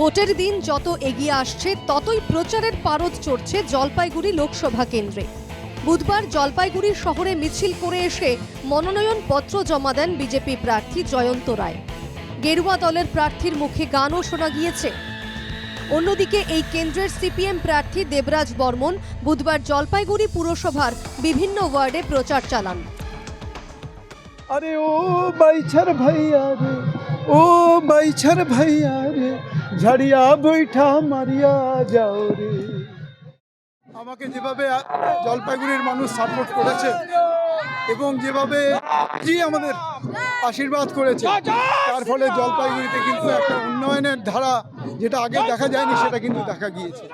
ভোটের দিন যত এগিয়ে আসছে, ততই প্রচারের পারদ চড়ছে জলপাইগুড়ি লোকসভা কেন্দ্রে। বুধবার জলপাইগুড়ি শহরে মিছিল করে এসে মনোনয়ন পত্র জমা দেন বিজেপি প্রার্থী জয়ন্ত রায়। গেরুয়া দলের প্রার্থীর মুখে গানও শোনা গিয়েছে। অন্যদিকে এই কেন্দ্রের সিপিএম প্রার্থী দেবরাজ বর্মন বুধবার জলপাইগুড়ি পুরসভার বিভিন্ন ওয়ার্ডে প্রচার চালান। আরে ও ভাইয়া রে। ও বাইছার ভাইয়া রে, ঝাড়িয়া বৈঠা মারিয়া যাও রে। আমাকে যেভাবে জলপাইগুড়ির মানুষ সাপোর্ট করেছে এবং যেভাবে জি আমাদের আশীর্বাদ করেছে, তার ফলে জলপাইগুড়িতে কিন্তু একটা উন্নয়নের ধারা যেটা আগে দেখা যায়নি, সেটা কিন্তু দেখা গিয়েছে।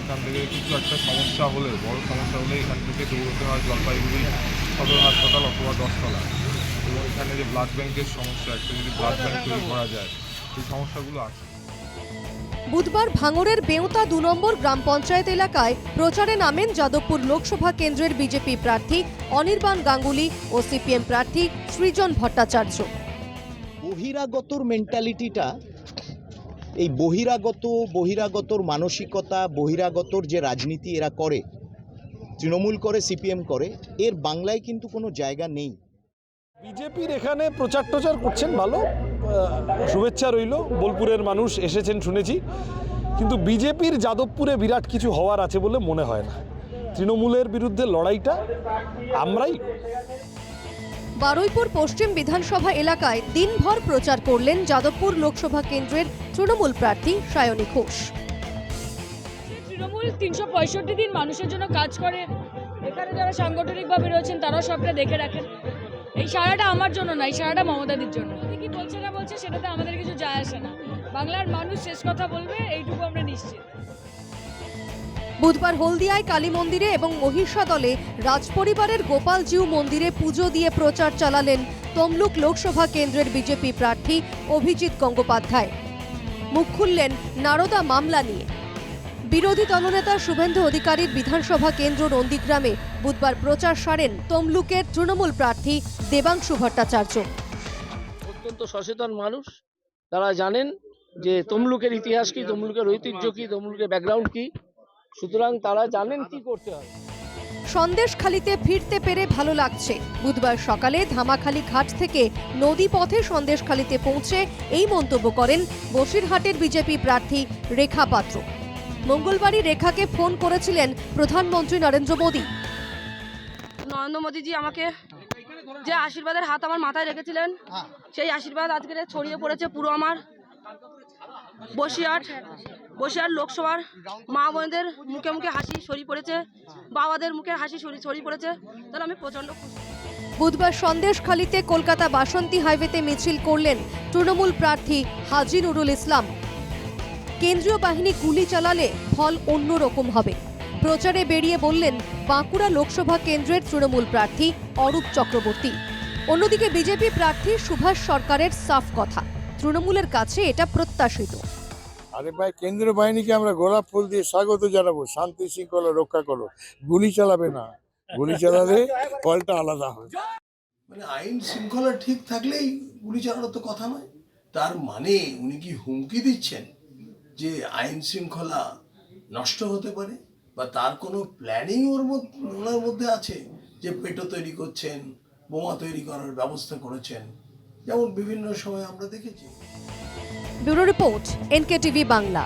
এখান থেকে কিছু একটা সমস্যা হলে, বড় সমস্যা হলে এখান থেকে দৌড়তে হয় জলপাইগুড়ি সদর হাসপাতাল অথবা দশতলা এখানে যে ব্লাড ব্যাংকের সমস্যা একটা যদি ব্লাড ব্যাংক তৈরি করা যায় সেই সমস্যাগুলো আছে। বুধবার ভাঙড়ের বেউতা দু নম্বর গ্রাম পঞ্চায়েত এলাকায় প্রচারে নামেন যাদবপুর লোকসভা কেন্দ্রের বিজেপি প্রার্থী অনির্বাণ গাঙ্গুলি ও সিপিএম প্রার্থী সৃজন ভট্টাচার্য। বহিরাগতর মেন্টালিটিটা এই বহিরাগত বহিরাগতর মানসিকতা বহিরাগতর যে রাজনীতি এরা করে তৃণমূল করে সিপিএম করে এর বাংলায় কিন্তু কোনো জায়গা নেই। বিজেপির এখানে প্রচার টচার করছেন ভালো শুভেচ্ছা রইল বোলপুরের মানুষ এসেছেন শুনেছি কিন্তু বিজেপির যাদবপুরে বিরাট কিছু হওয়ার আছে বলে মনে হয় না। তৃণমূলের বিরুদ্ধে লড়াইটা আমরাই বারুইপুর পশ্চিম বিধানসভা এলাকায় দিনভর প্রচার করলেন যাদবপুর লোকসভা কেন্দ্রের তৃণমূল প্রার্থী সায়নী ঘোষ। তৃণমূল তিনশো পঁয়ষট্টি দিন মানুষের জন্য কাজ করে এখানে যারা সাংগঠনিকভাবে রয়েছেন তারাও সবটা দেখে রাখেন। এই সারাটা আমার জন্য না, এই সারাটা মমতাদির জন্য। কি বলছে না বলছে সেটাতে আমাদের কিছু যায় আসে না। বাংলার মানুষ শেষ কথা বলবে, এইটুকু আমরা নিশ্চিত। বুধবার হলদিয়ায় কালী মন্দিরে এবং মহিষাদলে রাজপরিবারের গোপালজিউ মন্দিরে পুজো দিয়ে প্রচার চালালেন তমলুক লোকসভা কেন্দ্রের বিজেপি প্রার্থী অভিজিৎ গঙ্গোপাধ্যায়। মুখ খুললেন নারদা মামলা নিয়ে। বিরোধী দলনেতা শুভেন্দু অধিকারীর বিধানসভা কেন্দ্র নন্দীগ্রামে বুধবার প্রচার সারেন তমলুকের তৃণমূল প্রার্থী দেবাংশু ভট্টাচার্য। অত্যন্ত সচেতন মানুষ। তারা জানেন যে তমলুকের ইতিহাস কি তমলুকের ঐতিহ্য কি তমলুকের ব্যাকগ্রাউন্ড কি। সুতরাং তারা জানেন কি করতে হবে সন্দেশখালিতে ফিরতে পেরে ভালো লাগছে। বুধবার সকালে ধামাখালি ঘাট থেকে নদী পথে সন্দেশখালিতে পৌঁছে এই মন্তব্য করেন বসিরহাটের বিজেপি প্রার্থী রেখা পাত্র। মঙ্গলবারই রেখাকে ফোন করেছিলেন প্রধানমন্ত্রী নরেন্দ্র মোদী। নরেন্দ্র মোদীজি আমাকে যে আশীর্বাদের হাত আমার মাথায় রেখেছিলেন সেই আশীর্বাদ আজকে ছড়িয়ে পড়েছে পুরো আমার। বসিরহাট বসিরহাট লোকসভার মা বোনদের মুখে মুখে হাসি ছড়িয়ে পড়েছে বাবাদের মুখে হাসি ছড়িয়ে ছড়িয়ে পড়েছে তাহলে আমি প্রচণ্ড খুশি। বুধবার সন্দেশখালিতে কলকাতা বাসন্তী হাইওয়েতে মিছিল করলেন তৃণমূল প্রার্থী হাজি নুরুল ইসলাম। কেন্দ্রীয় বাহিনী গুলি চালালে ফল অন্যরকম হবে। প্রচারে বেরিয়ে বললেন বাঁকুড়া লোকসভা কেন্দ্রের তৃণমূল প্রার্থী অরূপ চক্রবর্তী। অন্যদিকে বিজেপি প্রার্থী সুভাষ সরকারের সাফ কথা। তৃণমূলের কাছে এটা প্রত্যাশিত। আরে ভাই কেন্দ্রীয় বাহিনীকে আমরা গোলাপ ফুল দিয়ে স্বাগত জানাব। শান্তি শৃঙ্খলা রক্ষা করো। গুলি চালাবে না। গুলি চালালে ফলটা আলাদা হবে মানে আইন শৃঙ্খলা ঠিক থাকলেই গুলি চালানোর তো কথা নয়। তার মানে উনি কি হুমকি দিচ্ছেন? যে আইন শৃঙ্খলা নষ্ট হতে পারে বা তার কোনো প্ল্যানিং ওর মধ্যে ওনার মধ্যে আছে যে পেটো তৈরি করছেন, বোমা তৈরি করার ব্যবস্থা করেছেন, যেমন বিভিন্ন সময় আমরা দেখেছি। Bureau report NK TV Bangla.